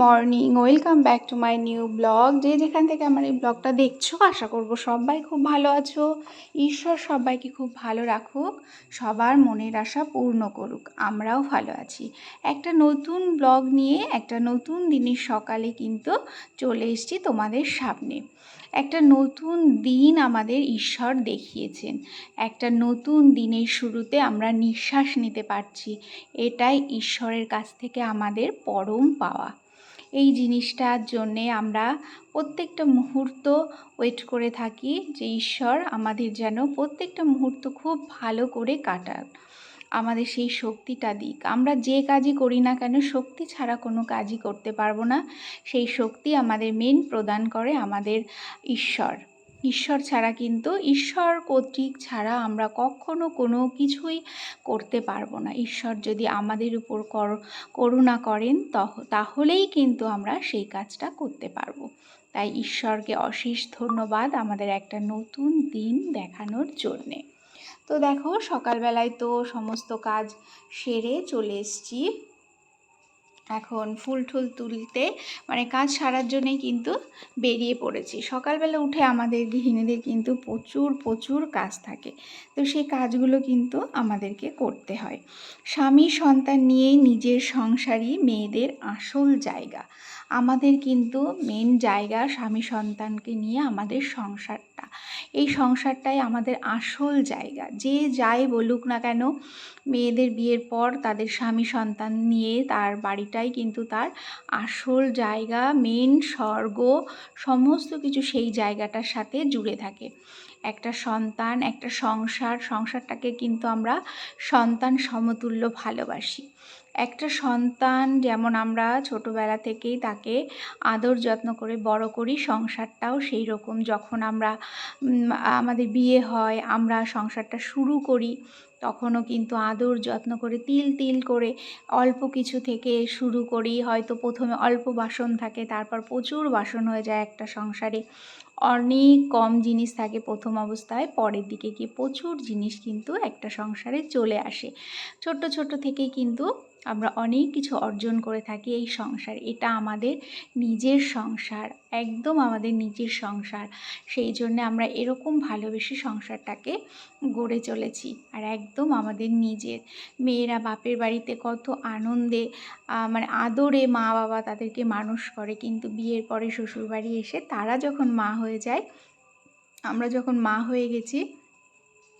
Morning welcome back to my new blog যে যেখান থেকে আমার এই ব্লগটা দেখছ, আশা করব সবাই খুব ভালো আছো। ঈশ্বর সবাইকে খুব ভালো রাখুক, সবার মনের আশা পূর্ণ করুক, আমরাও ভালো আছি। একটা নতুন ব্লগ নিয়ে, একটা নতুন দিনের সকালে কিন্তু চলে এসছি তোমাদের সামনে। একটা নতুন দিন আমাদের ঈশ্বর দেখিয়েছেন। একটা নতুন দিনের শুরুতে আমরা নিঃশ্বাস নিতে পারছি। এটাই ঈশ্বরের কাছ থেকে আমাদের পরম পাওয়া। এই জিনিসটার জন্যে আমরা প্রত্যেকটা মুহূর্ত ওয়েট করে থাকি যে ঈশ্বর আমাদের যেন প্রত্যেকটা মুহূর্ত খুব ভালো করে কাটান। আমাদের সেই শক্তিটা দিক। আমরা যে কাজই করি না কেন, শক্তি ছাড়া কোনো কাজই করতে পারব না। সেই শক্তি আমাদের মেন প্রদান করে আমাদের ঈশ্বর। ঈশ্বর ছাড়া কিন্তু, ঈশ্বর কর্তৃক ছাড়া আমরা কখনো কোনো কিছুই করতে পারব না। ঈশ্বর যদি আমাদের উপর কর, করুণা করেন তাহলেই কিন্তু আমরা সেই কাজটা করতে পারব। তাই ঈশ্বরকে অশেষ ধন্যবাদ আমাদের একটা নতুন দিন দেখানোর জন্যে। তো দেখো, সকালবেলায় তো সমস্ত কাজ সেরে চলে এসছি। এখন ফুল ঠুল তুলতে মানে কাজ সারার জন্যেই কিন্তু বেরিয়ে পড়েছি। সকালবেলা উঠে আমাদের গৃহিণীদের কিন্তু প্রচুর প্রচুর কাজ থাকে। তো সেই কাজগুলো কিন্তু আমাদেরকে করতে হয়। স্বামী সন্তান নিয়ে নিজের সংসারই মেয়েদের আসল জায়গা। আমাদের কিন্তু মেন জায়গা স্বামী সন্তানকে নিয়ে আমাদের সংসারটা। এই সংসারটাই আমাদের আসল জায়গা। যে যাই বলুক না কেন, মেয়েদের বিয়ের পর তাদের স্বামী সন্তান নিয়ে তার বাড়িটাই কিন্তু তার আসল জায়গা মেন স্বর্গ, সমস্ত কিছু সেই জায়গাটার সাথে জুড়ে থাকে। একটা সন্তান, একটা সংসার, সংসারটাকে কিন্তু আমরা সন্তান সমতুল্য ভালোবাসি। একটা সন্তান যেমন আমরা ছোটোবেলা থেকেই তাকে আদর যত্ন করে বড় করি, সংসারটাও সেই রকম। যখন আমরা আমাদের বিয়ে হয়, আমরা সংসারটা শুরু করি, তখনও কিন্তু আদর যত্ন করে তিল তিল করে অল্প কিছু থেকে শুরু করি। হয়তো প্রথমে অল্প বাসন থাকে, তারপর প্রচুর বাসন হয়ে যায় একটা সংসারে। অনেক কম জিনিস থাকে প্রথম অবস্থায়, পরের দিকে গিয়ে প্রচুর জিনিস কিন্তু একটা সংসারে চলে আসে। ছোট্ট ছোট্ট থেকেই কিন্তু আমরা অনেক কিছু অর্জন করে থাকি এই সংসার। এটা আমাদের নিজের সংসার, একদম আমাদের নিজের সংসার। সেই জন্যে আমরা এরকম ভালোবেসে সংসারটাকে গড়ে চলেছি আর একদম আমাদের নিজের। মেয়েরা বাপের বাড়িতে কত আনন্দে মানে আদরে মা বাবা তাদেরকে মানুষ করে। কিন্তু বিয়ের পরে শ্বশুরবাড়ি এসে তারা যখন মা হয়ে যায়, আমরা যখন মা হয়ে গেছি,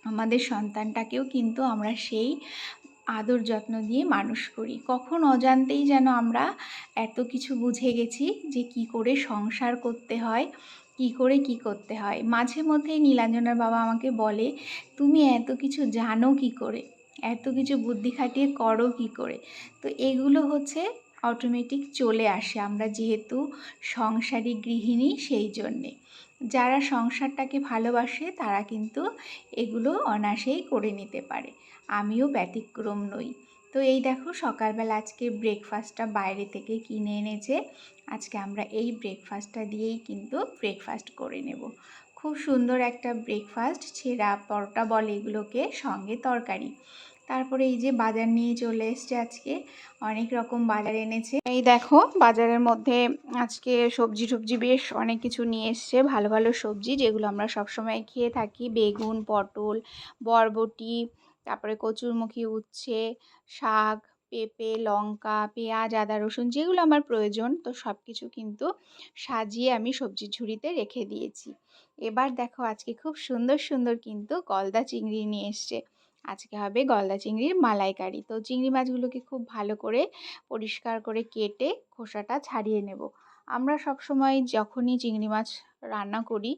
আমাদের সন্তানটাকেও কিন্তু আমরা সেই আদর যত্ন দিয়ে মানুষ করি। কখন অজান্তেই যেন আমরা এত কিছু বুঝে গেছি যে কি করে সংসার করতে হয়, কি করে কি করতে হয়। মাঝে মধ্যেই নীলাঞ্জনার বাবা আমাকে বলে, তুমি এত কিছু জানো কি করে? এত কিছু বুদ্ধি খাটিয়ে করো কি করে? তো এগুলো হচ্ছে অটোমেটিক চলে আসে। আমরা যেহেতু সংসারী গৃহিণী, সেই জন্যে। যারা সংসারটাকে ভালোবাসে, তারা কিন্তু এগুলো অনাসেই করে নিতে পারে। আমিও ব্যতিক্রম নই। তো এই দেখো, সকালবেলা আজকে ব্রেকফাস্টটা বাইরে থেকে কিনে এনেছে। আজকে আমরা এই ব্রেকফাস্টটা দিয়েই কিন্তু ব্রেকফাস্ট করে নেব। খুব সুন্দর একটা ব্রেকফাস্ট ছেঁড়া পরোটা বলে এগুলোকে, সঙ্গে তরকারি। তারপরে এই যে বাজার নিয়ে চলে এসছে আজকে, অনেক রকম বাজার এনেছে। এই দেখো, বাজারের মধ্যে আজকে সবজি টবজি বেশ অনেক কিছু নিয়ে এসছে, ভালো ভালো সবজি যেগুলো আমরা সবসময় খেয়ে থাকি। বেগুন, পটল, বরবটি, তারপরে কচুরমুখী উচ্ছে, শাক, পেঁপে, লঙ্কা, পেঁয়াজ, আদা, রসুন যেগুলো আমার প্রয়োজন, তো সব কিছু কিন্তু সাজিয়ে আমি সবজি ঝুড়িতে রেখে দিয়েছি। এবার দেখো আজকে খুব সুন্দর সুন্দর কিন্তু গলদা চিংড়ি নিয়ে এসছে। আজকে হবে গলদা চিংড়ির মালাইকারি। তো চিংড়ি মাছগুলোকে খুব ভালো করে পরিষ্কার করে কেটে খোসাটা ছাড়িয়ে নেব। আমরা সব সময় যখনই চিংড়ি মাছ রান্না করি,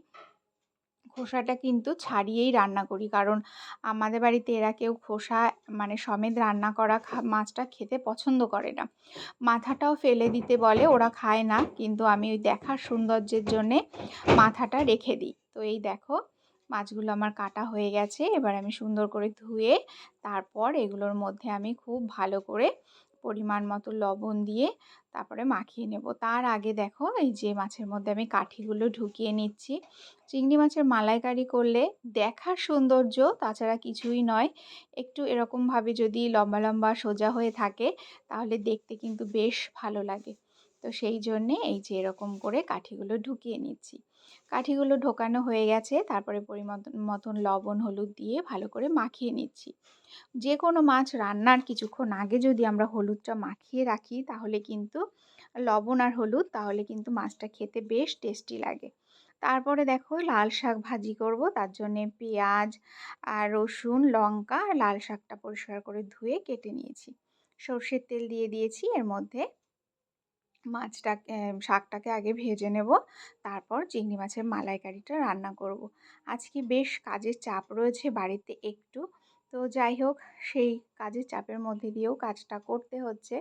খোসাটা কিন্তু ছাড়িয়েই রান্না করি। কারণ আমাদের বাড়িতে এরা কেউ খোসা মানে সমেত রান্না করা মাছটা খেতে পছন্দ করে না। মাথাটাও ফেলে দিতে বলে, ওরা খায় না। কিন্তু আমি ওই দেখার সৌন্দর্যের জন্যে মাথাটা রেখে দিই। তো এই দেখো মাছগুলো আমার কাটা হয়ে গেছে। এবার আমি সুন্দর করে ধুয়ে তারপর এগুলোর মধ্যে আমি খুব ভালো করে পরিমাণ মতো লবণ দিয়ে তারপরে মাখিয়ে নেব। তার আগে দেখো, এই যে মাছের মধ্যে আমি কাঠিগুলো ঢুকিয়ে নিচ্ছি। চিংড়ি মাছের মালাইকারি করলে দেখার সৌন্দর্য তাছাড়া কিছুই নয়। একটু এরকমভাবে যদি লম্বা লম্বা সোজা হয়ে থাকে, তাহলে দেখতে কিন্তু বেশ ভালো লাগে। তো সেই জন্যে এই যে এরকম করে কাঠিগুলো ঢুকিয়ে নিচ্ছি। কাঠিগুলো ঢোকানো হয়ে গেছে। তারপরে পরিমতন, মতন লবণ, হলুদ দিয়ে ভালো করে মাখিয়ে নিচ্ছি। যে কোনো মাছ রান্নার কিছুক্ষণ আগে যদি আমরা হলুদটা মাখিয়ে রাখি, তাহলে কিন্তু লবণ আর হলুদ, তাহলে কিন্তু মাছটা খেতে বেশ টেস্টি লাগে। তারপরে দেখো লাল শাক ভাজি করব। তার জন্যে পেঁয়াজ আর রসুন, লঙ্কা আর লাল শাকটা পরিষ্কার করে ধুয়ে কেটে নিয়েছি। সর্ষের তেল দিয়ে দিয়েছি। এর মধ্যে মাছটাকে শাকটাকে আগে ভেজে নেব। তারপর চিংড়ি মাছের মালাইকারিটা রান্না করব। আজকে বেশ কাজের চাপ রয়েছে বাড়িতে একটু। তো যাই হোক, সেই কাজের চাপের মধ্যে দিয়েও কাজটা করতে হচ্ছে।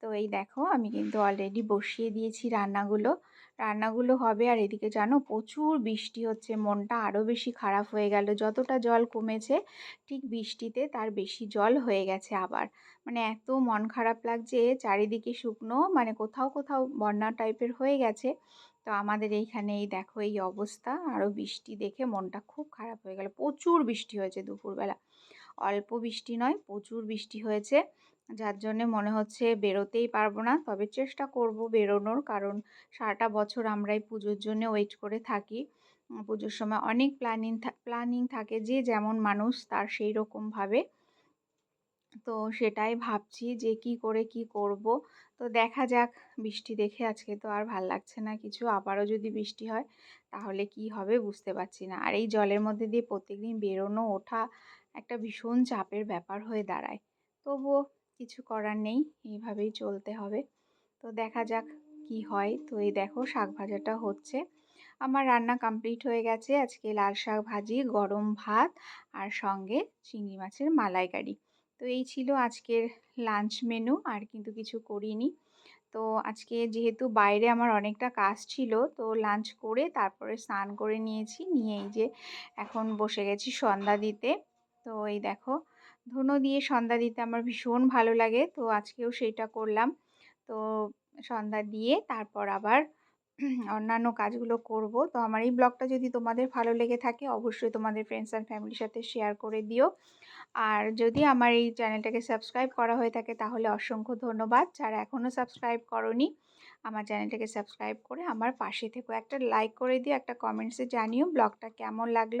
তো এই দেখো আমি কিন্তু অলরেডি বসিয়ে দিয়েছি রান্নাগুলো। রান্নাগুলো হবে আর এদিকে জানো প্রচুর বৃষ্টি হচ্ছে, মনটা আরও বেশি খারাপ হয়ে গেল। যতটা জল কমেছে ঠিক বৃষ্টিতে তার বেশি জল হয়ে গেছে আবার। মানে এত মন খারাপ লাগছে, চারিদিকে শুকনো মানে কোথাও কোথাও বন্যা টাইপের হয়ে গেছে। তো আমাদের এইখানে এই দেখো এই অবস্থা আরও বৃষ্টি দেখে মনটা খুব খারাপ হয়ে গেল। প্রচুর বৃষ্টি হয়েছে দুপুরবেলা। অল্প বৃষ্টি নয়, প্রচুর বৃষ্টি হয়েছে। যার জন্যে মনে হচ্ছে বেরোতেই পারব না। তবে চেষ্টা করব বেরোনোর। কারণ সারাটা বছর আমরা এই পুজোর জন্য ওয়েট করে থাকি। পুজোর সময় অনেক প্ল্যানিং প্ল্যানিং থাকে। যে যেমন মানুষ তার সেই রকমভাবে তো সেটাই ভাবছি যে কি করে কি করব। তো দেখা যাক। বৃষ্টি দেখে আজকে তো আর ভালো লাগছে না কিছু। আবারও যদি বৃষ্টি হয়, তাহলে কি হবে বুঝতে পারছি না। আর এই জলের মধ্যে দিয়ে প্রত্যেকদিন বেরোনো, ওঠা একটা ভীষণ চাপের ব্যাপার হয়ে দাঁড়ায়। তবুও কিছু করার নেই, এইভাবেই চলতে হবে। তো দেখা যাক কি হয়। তো এই দেখো শাক ভাজাটা হচ্ছে। আমার রান্না কমপ্লিট হয়ে গেছে। আজকে লাল শাক ভাজি, গরম ভাত আর সঙ্গে চিংড়ি মাছের মালাইকারি। তো এই ছিল আজকের লাঞ্চ মেনু আর কিন্তু কিছু করিনি। তো আজকে যেহেতু বাইরে আমার অনেকটা কাজ ছিল, তো লাঞ্চ করে তারপরে স্নান করে নিয়েছি। নিয়ে এই যে এখন বসে গেছি সন্ধ্যা দিতে। তো এই দেখো ধুনো দিয়ে সন্ধ্যা দিতে আমার ভীষণ ভালো লাগে। তো আজকেও সেইটা করলাম। তো সন্ধ্যা দিয়ে তারপর আবার অন্যান্য কাজগুলো করব। তো আমার এই ব্লগটা যদি তোমাদের ভালো লেগে থাকে, অবশ্যই তোমাদের ফ্রেন্ডস অ্যান্ড ফ্যামিলির সাথে শেয়ার করে দিও। আর যদি আমার এই চ্যানেলটাকে সাবস্ক্রাইব করা হয়ে থাকে, তাহলে অসংখ্য ধন্যবাদ। যারা এখনও সাবস্ক্রাইব করনি, আমার চ্যানেলটাকে সাবস্ক্রাইব করে আমার পাশে থেকেও একটা লাইক করে দিও, একটা কমেন্টসে জানিও ব্লগটা কেমন লাগল।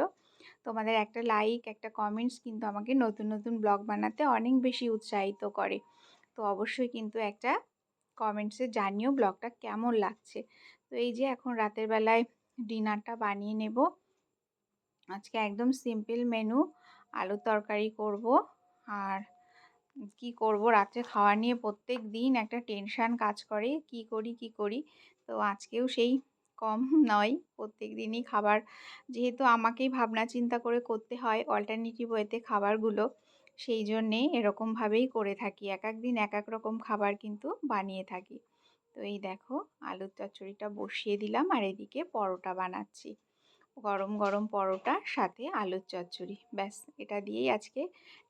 তোমাদের একটা লাইক একটা কমেন্টস কিন্তু আমাকে নতুন নতুন ব্লগ বানাতে অনেক বেশি উৎসাহিত করে। তো অবশ্যই কিন্তু একটা কমেন্টসে জানিও ব্লগটা কেমন লাগছে। তো এই যে এখন রাতের বেলায় ডিনারটা বানিয়ে নেব। আজকে একদম সিম্পল মেনু আলু তরকারি করব আর কি করব? রাত্রে খাওয়া নিয়ে প্রত্যেক দিন একটা টেনশান কাজ করে। কি করি কি করি? তো আজকেও সেই কম নয়। প্রত্যেক দিনই খাবার যেহেতু আমাকেই ভাবনা চিন্তা করে করতে হয় অল্টারনেটিভ ওয়েতে খাবারগুলো, সেই জন্যে এরকমভাবেই করে থাকি। এক এক দিন এক এক রকম খাবার কিন্তু বানিয়ে থাকি। তো এই দেখো, আলুর চচ্চড়িটা বসিয়ে দিলাম আর এদিকে পরোটা বানাচ্ছি। গরম গরম পরোটা, সাথে আলুর চচ্চড়ি। ব্যাস, এটা দিয়েই আজকে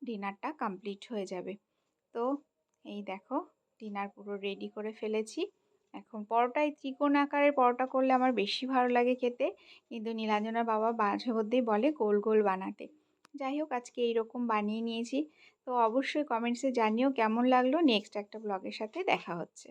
ডিনারটা কমপ্লিট হয়ে যাবে। তো এই দেখো, ডিনার পুরো রেডি করে ফেলেছি। এখন পরোটায় ত্রিকোণ আকারের পরোটা করলে আমার বেশি ভালো লাগে খেতে। কিন্তু নীলাঞ্জনার বাবা মাঝে মধ্যেই বলে গোল গোল বানাতে। যাই হোক, আজকে এইরকম বানিয়ে নিয়েছি। তো অবশ্যই কমেন্টসে জানিও কেমন লাগল। নেক্সট একটা ব্লগের সাথে দেখা হচ্ছে।